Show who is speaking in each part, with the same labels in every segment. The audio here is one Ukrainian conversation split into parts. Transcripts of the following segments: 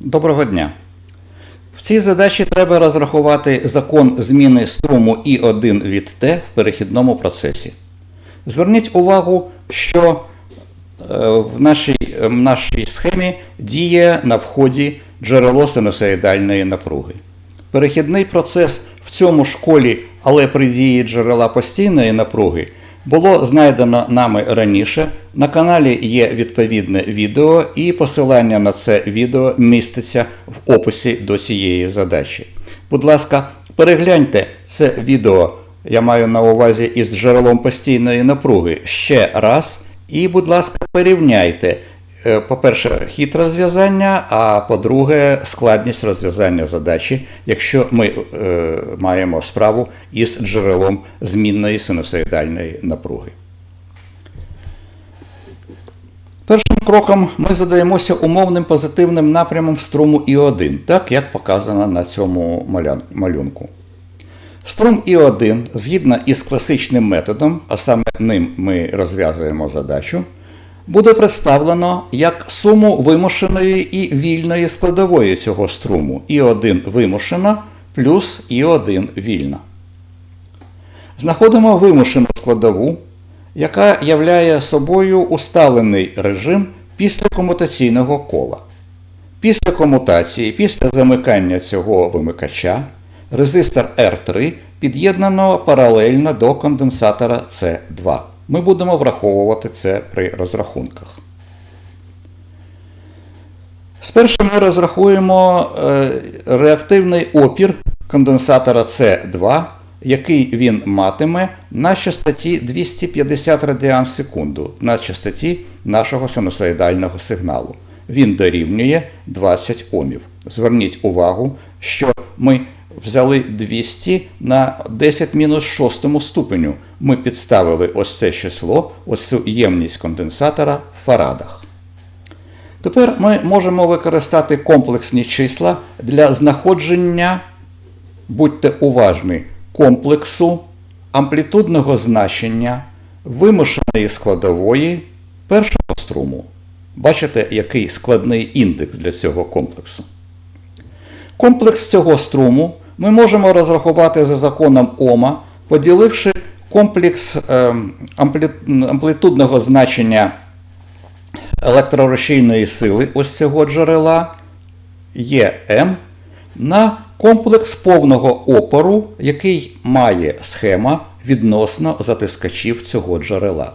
Speaker 1: Доброго дня. В цій задачі треба розрахувати закон зміни струму І1 від Т в перехідному процесі. Зверніть увагу, що е, в нашій, е, в нашій схемі діє на вході джерело синусоїдальної напруги. Перехідний процес в цьому ж колі, але при дії джерела постійної напруги, було знайдено нами раніше. На каналі є відповідне відео, і посилання на це відео міститься в описі до цієї задачі. Будь ласка, перегляньте це відео, я маю на увазі із джерелом постійної напруги ще раз. І, будь ласка, порівняйте, по-перше, хід розв'язання, а по-друге, складність розв'язання задачі, якщо ми е, маємо справу із джерелом змінної синусоїдальної напруги. Першим кроком ми задаємося умовним позитивним напрямом струму І1, так як показано на цьому малюнку. Струм І1, згідно із класичним методом, а саме ним ми розв'язуємо задачу, буде представлено як суму вимушеної і вільної складової цього струму І1 вимушена плюс І1 вільна. Знаходимо вимушену складову, яка являє собою усталений режим після комутаційного кола. Після комутації, після замикання цього вимикача, резистор R3 під'єднано паралельно до конденсатора C2. Ми будемо враховувати це при розрахунках. Спершу ми розрахуємо е, реактивний опір конденсатора С2, який він матиме на частоті 250 радіан в секунду, на частоті нашого синусоїдального сигналу. Він дорівнює 20 Омів. Зверніть увагу, що ми взяли 200 на 10 мінус 6 ступеню. Ми підставили ось це число, ось цю ємність конденсатора в фарадах. Тепер ми можемо використати комплексні числа для знаходження, будьте уважні, комплексу амплітудного значення вимушеної складової першого струму. Бачите, який складний індекс для цього комплексу. Комплекс цього струму ми можемо розрахувати за законом Ома, поділивши комплекс е, амплітудного значення електрорушійної сили ось цього джерела ЄМ на комплекс повного опору, який має схема відносно затискачів цього джерела.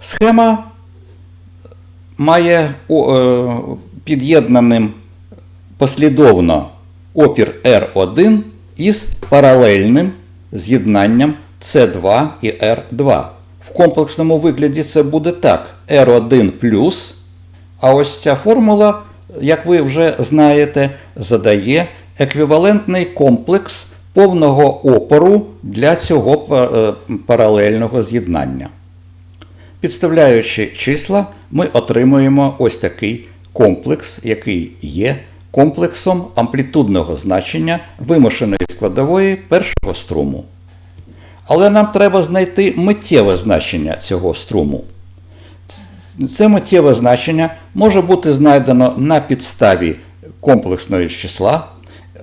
Speaker 1: Схема має е, під'єднаним послідовно опір R1 із паралельним з'єднанням C2 і R2. В комплексному вигляді це буде так: R1 плюс. А ось ця формула, як ви вже знаєте, задає еквівалентний комплекс повного опору для цього е, паралельного з'єднання. Підставляючи числа, ми отримуємо ось такий комплекс, який є комплексом амплітудного значення вимушеної складової першого струму. Але нам треба знайти миттєве значення цього струму. Це миттєве значення може бути знайдено на підставі комплексної числа.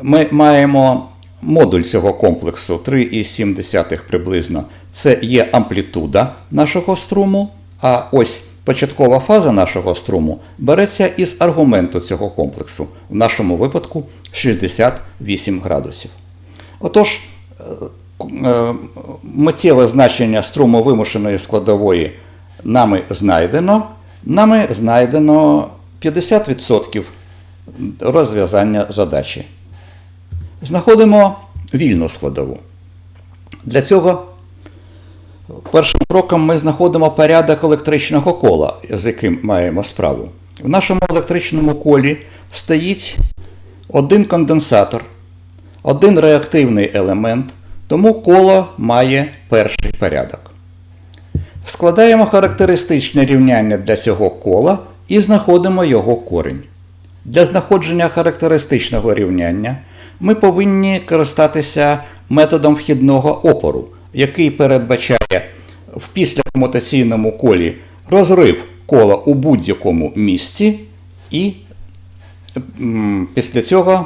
Speaker 1: Ми маємо модуль цього комплексу 3,7 приблизно. Це є амплітуда нашого струму. А ось початкова фаза нашого струму береться із аргументу цього комплексу, в нашому випадку 68 градусів. Отож, е, е, миттєве значення струму вимушеної складової нами знайдено. Нами знайдено 50% розв'язання задачі. Знаходимо вільну складову. Для цього першим кроком ми знаходимо порядок електричного кола, з яким маємо справу. В нашому електричному колі стоїть один конденсатор, один реактивний елемент, тому коло має перший порядок. Складаємо характеристичне рівняння для цього кола і знаходимо його корінь. Для знаходження характеристичного рівняння ми повинні користатися методом вхідного опору, який передбачає в післякомутаційному колі розрив кола у будь-якому місці і після цього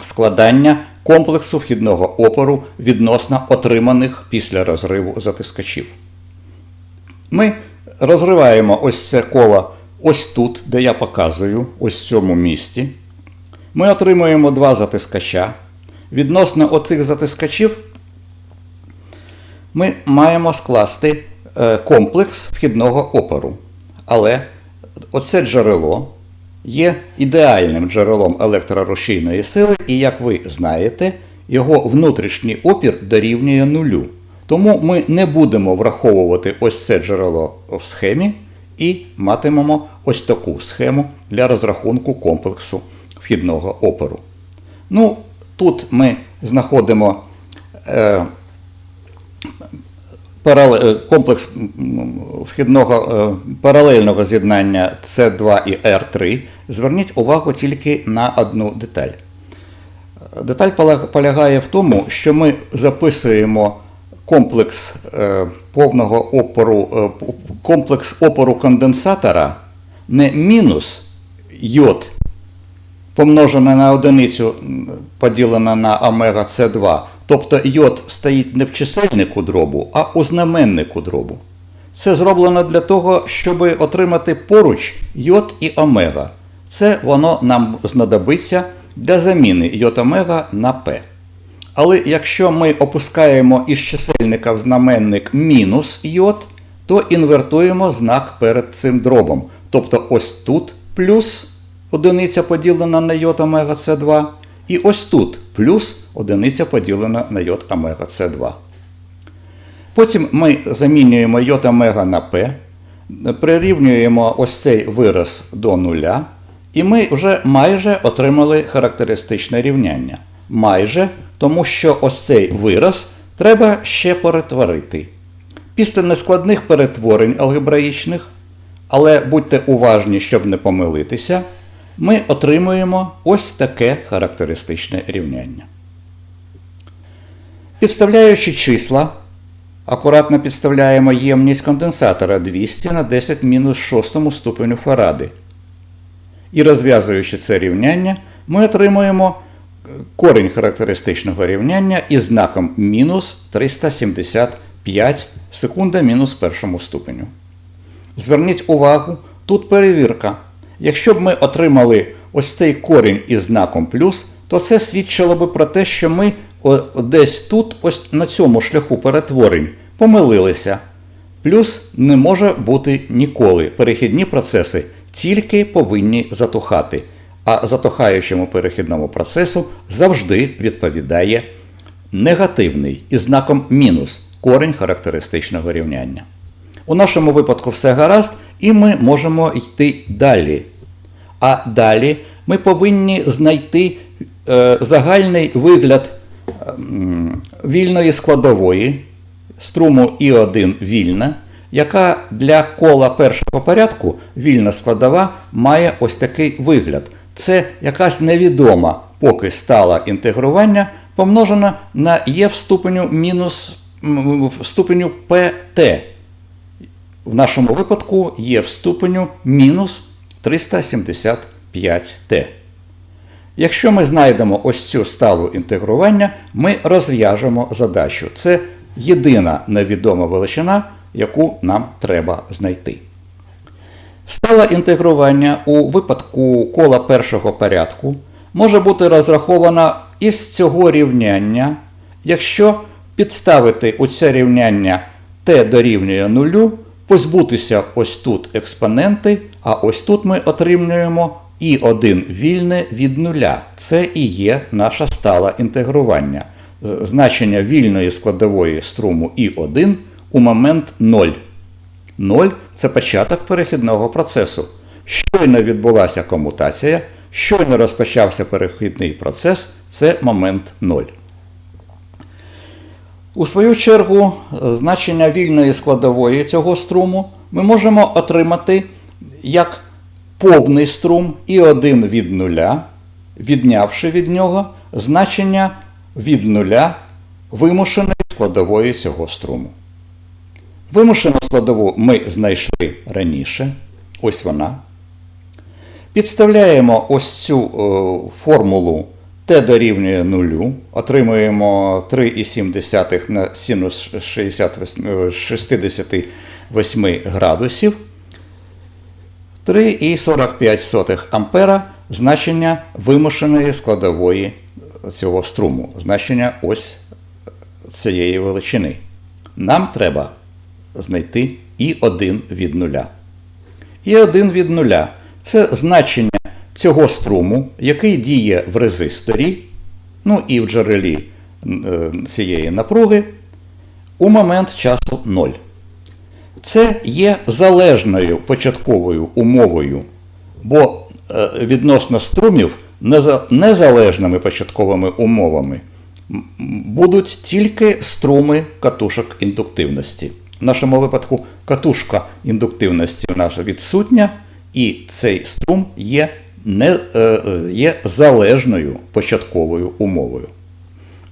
Speaker 1: складання комплексу вхідного опору відносно отриманих після розриву затискачів. Ми розриваємо ось це коло ось тут, де я показую, ось в цьому місці. Ми отримуємо два затискача. Відносно оцих затискачів ми маємо скласти е, комплекс вхідного опору. Але оце джерело є ідеальним джерелом електрорушійної сили, і, як ви знаєте, його внутрішній опір дорівнює нулю. Тому ми не будемо враховувати ось це джерело в схемі і матимемо ось таку схему для розрахунку комплексу вхідного опору. Ну, тут ми знаходимо е, комплекс вхідного е, паралельного з'єднання С2 і Р3. Зверніть увагу тільки на одну деталь. Деталь полягає в тому, що ми записуємо комплекс е, повного опору, е, комплекс опору конденсатора не мінус йод помножене на одиницю поділене на омега С2. Тобто йод стоїть не в чисельнику дробу, а у знаменнику дробу. Це зроблено для того, щоб отримати поруч йод і омега. Це воно нам знадобиться для заміни йод омега на П. Але якщо ми опускаємо із чисельника в знаменник мінус йод, то інвертуємо знак перед цим дробом. Тобто ось тут плюс одиниця поділена на йод омега С2, і ось тут плюс одиниця поділена на йод омега С2. Потім ми замінюємо йод омега на П, прирівнюємо ось цей вираз до нуля, і ми вже майже отримали характеристичне рівняння. Майже, тому що ось цей вираз треба ще перетворити. Після нескладних перетворень алгебраїчних, але будьте уважні, щоб не помилитися, ми отримуємо ось таке характеристичне рівняння. Підставляючи числа, акуратно підставляємо ємність конденсатора 200 на 10 мінус 6 ступеню Фаради. І розв'язуючи це рівняння, ми отримуємо е, корінь характеристичного рівняння із знаком мінус 375 секунда мінус першому ступеню. Зверніть увагу, тут перевірка. Якщо б ми отримали ось цей корінь із знаком плюс, то це свідчило би про те, що ми десь тут, ось на цьому шляху перетворень, помилилися. Плюс не може бути ніколи. Перехідні процеси тільки повинні затухати. А затухаючому перехідному процесу завжди відповідає негативний із знаком мінус корінь характеристичного рівняння. У нашому випадку все гаразд, і ми можемо йти далі. А далі ми повинні знайти е, загальний вигляд вільної складової струму І1 вільна, яка для кола першого порядку вільна складова має ось такий вигляд. Це якась невідома поки стала інтегрування, помножена на Є в ступеню мінус в ступеню ПТ. В нашому випадку є в ступеню мінус 375Т. Якщо ми знайдемо ось цю сталу інтегрування, ми розв'яжемо задачу. Це єдина невідома величина, яку нам треба знайти. Стала інтегрування у випадку кола першого порядку може бути розрахована із цього рівняння, якщо підставити у це рівняння t дорівнює нулю, позбутися ось тут експоненти, а ось тут ми отримуємо і1 вільне від нуля. Це і є наша стала інтегрування. Значення вільної складової струму І1 у момент 0. 0 це початок перехідного процесу. Щойно відбулася комутація, щойно розпочався перехідний процес, це момент 0. У свою чергу, е, значення вільної складової цього струму ми можемо отримати як повний струм І1 від нуля, віднявши від нього значення від нуля вимушеної складової цього струму. Вимушену складову ми знайшли раніше. Ось вона. Підставляємо ось цю е, формулу t дорівнює 0, отримуємо 3,7 на синус 68, е, 68 градусів. 3,45 ампера значення вимушеної складової цього струму, значення ось цієї величини. Нам треба знайти І1 від нуля. І1 від нуля це значення цього струму, який діє в резисторі, ну і в джерелі е, цієї напруги у момент часу 0. Це є залежною початковою умовою, бо е, відносно струмів незалежними початковими умовами будуть тільки струми катушок індуктивності. В нашому випадку катушка індуктивності наша відсутня, і цей струм є, не, е, є залежною початковою умовою.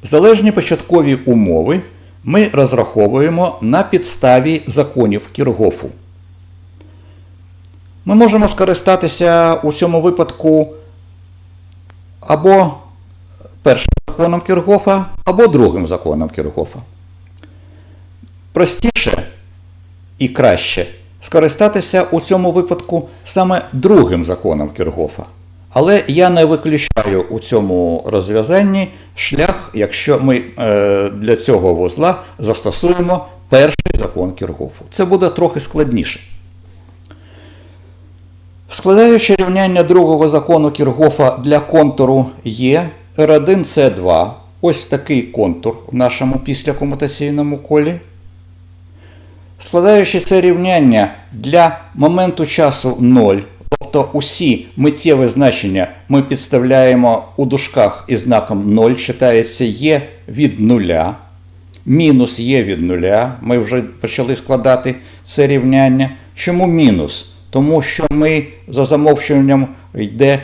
Speaker 1: Залежні початкові умови ми розраховуємо на підставі законів Кіргофу. Ми можемо скористатися у цьому випадку або першим законом Кіргофа, або другим законом Кіргофа. Простіше і краще скористатися у цьому випадку саме другим законом Кіргофа. Але я не виключаю у цьому розв'язанні шлях, якщо ми е, для цього вузла застосуємо перший закон Кіргофу. Це буде трохи складніше. Складаючи рівняння другого закону Кіргофа для контуру Е, R1C2, ось такий контур в нашому післякомутаційному колі. Складаючи це рівняння для моменту часу 0, тобто усі миттєві значення ми підставляємо у дужках із знаком 0, читається є від 0, мінус є від 0, ми вже почали складати це рівняння. Чому мінус? Тому що ми за замовчуванням йде,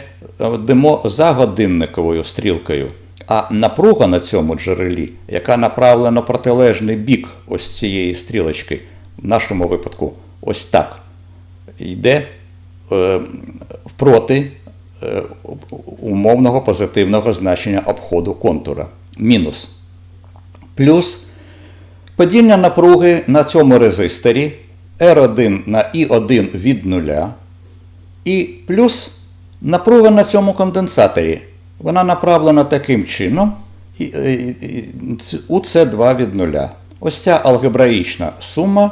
Speaker 1: йдемо за годинниковою стрілкою. А напруга на цьому джерелі, яка направлена протилежний бік ось цієї стрілочки, в нашому випадку ось так, йде проти е, умовного позитивного значення обходу контура. Мінус. Плюс падіння напруги на цьому резисторі R1 на I1 від 0. І плюс напруга на цьому конденсаторі. Вона направлена таким чином у С2 від 0. Ось ця алгебраїчна сума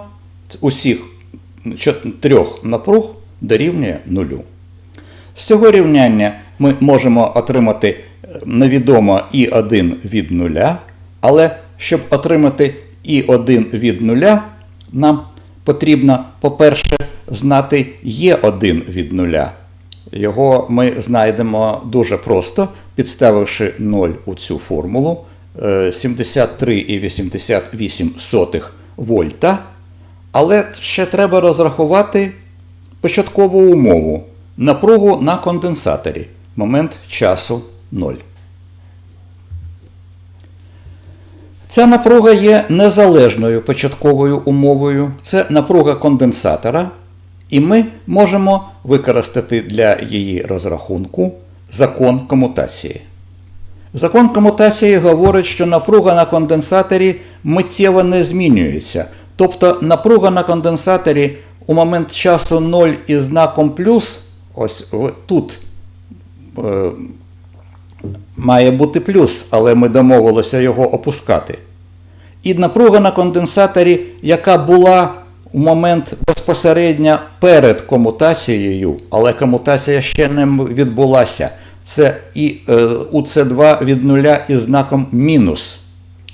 Speaker 1: усіх трьох напруг дорівнює нулю. З цього рівняння ми можемо отримати е, невідомо І1 від нуля, але щоб отримати І1 від нуля, нам потрібно, по-перше, знати Є1 від нуля. Його ми знайдемо дуже просто, підставивши 0 у цю формулу е, 73,88 вольта. Але ще треба розрахувати початкову умову напругу на конденсаторі. Момент часу 0. Ця напруга є незалежною початковою умовою. Це напруга конденсатора, і ми можемо використати для її розрахунку закон комутації. Закон комутації говорить, що напруга на конденсаторі миттєво не змінюється. Тобто напруга на конденсаторі у момент часу 0 із знаком плюс, ось тут е, має бути плюс, але ми домовилися його опускати. І напруга на конденсаторі, яка була у момент безпосередньо перед комутацією, але комутація ще не відбулася. Це і е, у С2 від нуля із знаком мінус.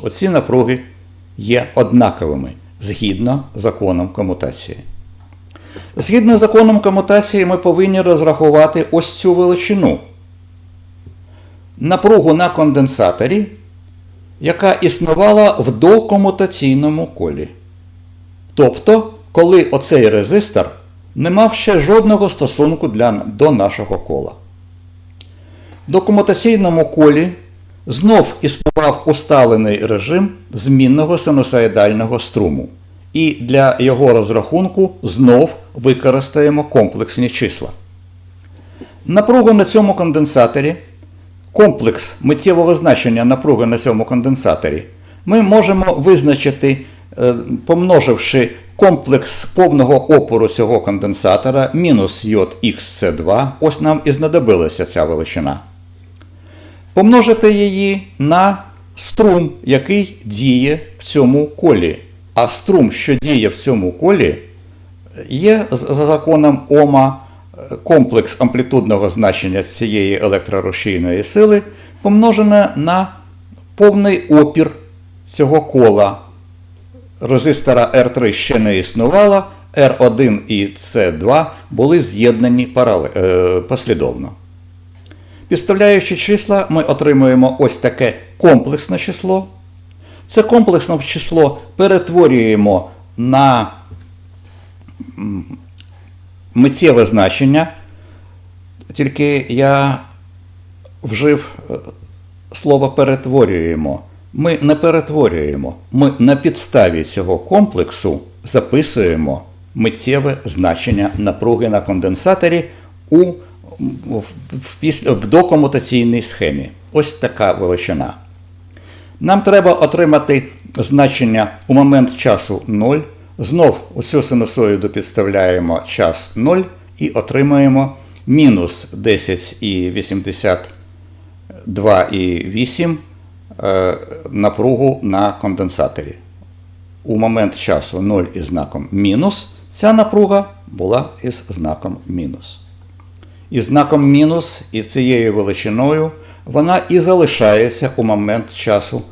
Speaker 1: Оці напруги є однаковими згідно законом комутації. Згідно з законом комутації, ми повинні розрахувати ось цю величину. Напругу на конденсаторі, яка існувала в докомутаційному колі. Тобто, коли оцей резистор не мав ще жодного стосунку для, до нашого кола. В докумутаційному колі знов існував усталений режим змінного синусоїдального струму. І для його розрахунку знов використаємо комплексні числа. Напруга на цьому конденсаторі, комплекс миттєвого значення напруги на цьому конденсаторі, ми можемо визначити, е, помноживши комплекс повного опору цього конденсатора мінус йод XC2, ось нам і знадобилася ця величина. Помножити її на струм, який діє в цьому колі. А струм, що діє в цьому колі, є за законом Ома е, комплекс амплітудного значення цієї електрорушійної сили помножене на повний опір цього кола. Резистора R3 ще не існувало, R1 і C2 були з'єднані е, послідовно. Підставляючи числа, ми отримуємо ось таке комплексне число. Це комплексне число перетворюємо на миттєве значення. Тільки я вжив е, слово перетворюємо. Ми не перетворюємо. Ми на підставі цього комплексу записуємо миттєве значення напруги на конденсаторі у, в, в, в докомутаційній схемі. Ось така величина. Нам треба отримати значення у момент часу 0. Знов у цю синусоїду підставляємо час 0 і отримуємо мінус 10,82,8 е, напругу на конденсаторі. У момент часу 0 із знаком мінус ця напруга була із знаком мінус. Із знаком мінус і цією величиною вона і залишається у момент часу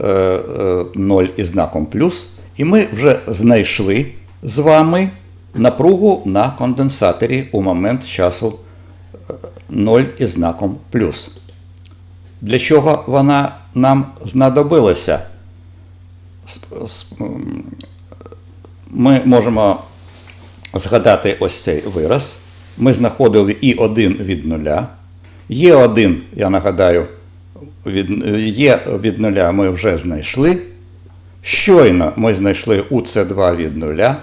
Speaker 1: е, е, 0 із знаком плюс. І ми вже знайшли з вами напругу на конденсаторі у момент часу е, 0 із знаком плюс. Для чого вона нам знадобилася? Ми можемо згадати ось цей вираз. Ми знаходили І1 від нуля. Є1, я нагадаю, від, є від нуля ми вже знайшли. Щойно ми знайшли УЦ2 від нуля.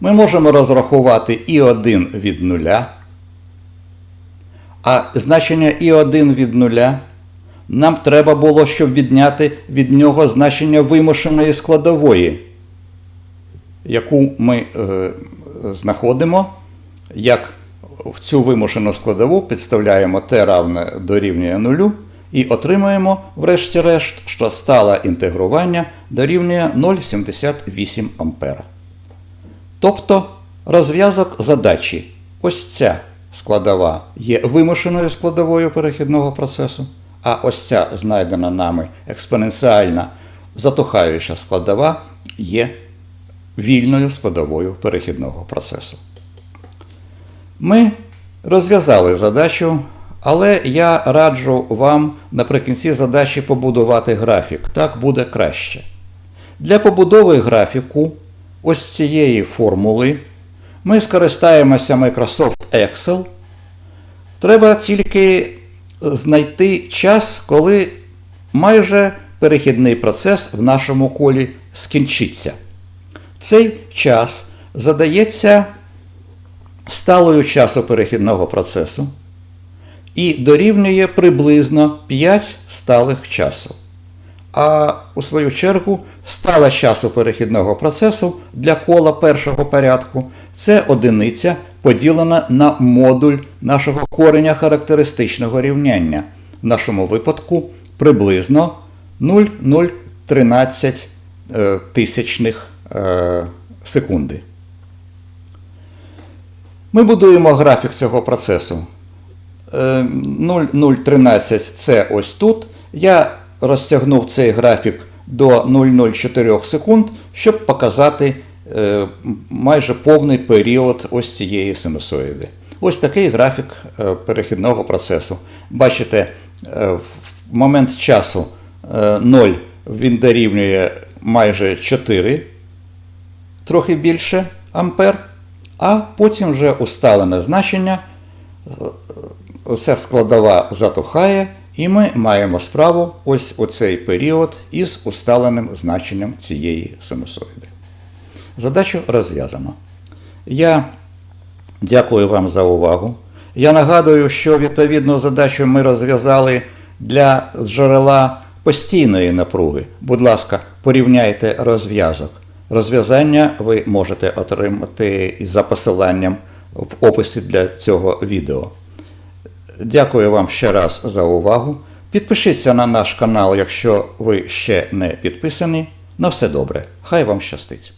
Speaker 1: Ми можемо розрахувати І1 від нуля. А значення І1 від нуля нам треба було, щоб відняти від нього значення вимушеної складової, яку ми е, знаходимо, як в цю вимушену складову підставляємо t равне дорівнює нулю і отримуємо, врешті-решт, що стале інтегрування дорівнює 0,78 А. Тобто розв'язок задачі, ось ця складова є вимушеною складовою перехідного процесу, а ось ця знайдена нами експоненціальна затухаюча складова є вільною складовою перехідного процесу. Ми розв'язали задачу, але я раджу вам наприкінці задачі побудувати графік. Так буде краще. Для побудови графіку ось цієї формули ми скористаємося Microsoft Excel. Треба тільки знайти час, коли майже перехідний процес в нашому колі скінчиться. Цей час задається сталою часу перехідного процесу і дорівнює приблизно 5 сталих часу. А у свою чергу стала часу перехідного процесу для кола першого порядку це одиниця поділена на модуль нашого кореня характеристичного рівняння. В нашому випадку приблизно 0,013 е, тисячних е, секунди. Ми будуємо графік цього процесу. Е, 0,013 це ось тут. Я розтягнув цей графік до 0,04 секунд, щоб показати е, майже повний період ось цієї синусоїди. Ось такий графік е, перехідного процесу. Бачите, е, в момент часу е, 0 він дорівнює майже 4 трохи більше ампер, а потім вже усталене значення, е, ця складова затухає, і ми маємо справу ось у цей період із усталеним значенням цієї синусоїди. Задачу розв'язано. Я дякую вам за увагу. Я нагадую, що відповідну задачу ми розв'язали для джерела постійної напруги. Будь ласка, порівняйте розв'язок. Розв'язання ви можете отримати за посиланням в описі для цього відео. Дякую вам ще раз за увагу. Підпишіться на наш канал, якщо ви ще не підписані. На все добре. Хай вам щастить!